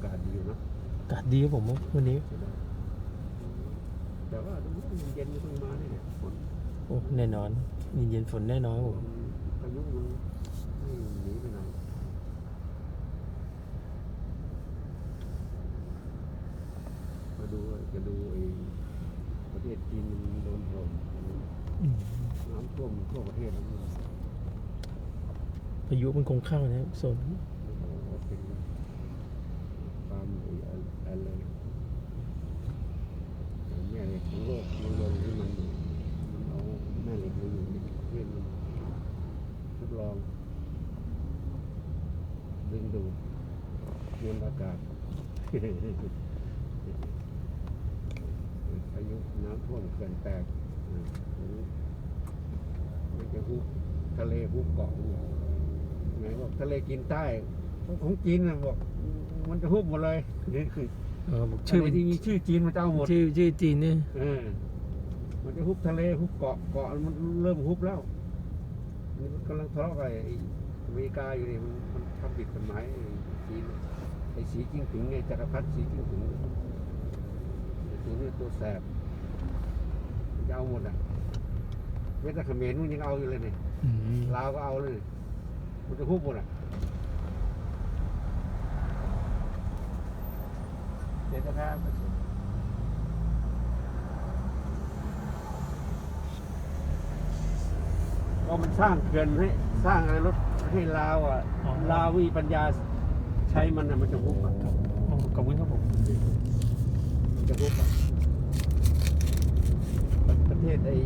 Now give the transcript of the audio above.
อยู่เนอะอากาศดีครับผมวันนี้ ใช่ได้แต่ว่าตรงนี้มันเย็นเพิ่งมาเนี่ยฝนโอ้แน่นอนเย็นๆฝนแน่นอนครับผม พายุมันไม่หนีไปไหนมาดูจะดูไอ้ประเทศจีนมันโดนถล่มอืมน้ำท่วมทั่วประเทศแล้วมันพายุมันคงเข้านะครับโซนโอ้โหเป็นความอะไรแม่เหล็กของโลกมันลงที่มันมันเอาแม่เหล็กมาอยู่ในประเทศมันทดล องดึงดูดมวลอากาศพายุน้ำท่วมเขื่อนแตกอ่ามันจะฮุบทะเลฮุบเกาะนี่ไหนบอกทะเลกินใต้ของจีนนะบอก มันจะฮุบหมดเลยเออบอกชื่ชื่ออที่มีชื่อจีนมันจะเอาหมดชื่อชื่อจีนเนี่ยเออมันจะฮุบทะเลฮุบเกาะเกาะมันเริ่มฮุบแล้วนี่มัน กำลังทะเลาะกับไอ้อเมริกาอยู่นี่มันมันทำผิดกฎหมายไอ้จีนไอ้สีจิ้งผิงไอ้จักรพรรดิสีจิ้งผิงไอ้ตัวนี้ตัวแสบมันจะเอาหมดอะเวทเขมรมันยังเอาอยู่เลยเนี่ยอืมลาวก็เอาเลยมันจะฮุบหมดอะเดี๋ยวจะพาไปก็มันสร้างเขื่อนให้สร้างอะไรรถให้ลาวอะลาวมีปัญญาใช้มันอะมันจะฮุบอะอ๋อขอบคุณครับผมมันจะฮุบอะประเทศไอ้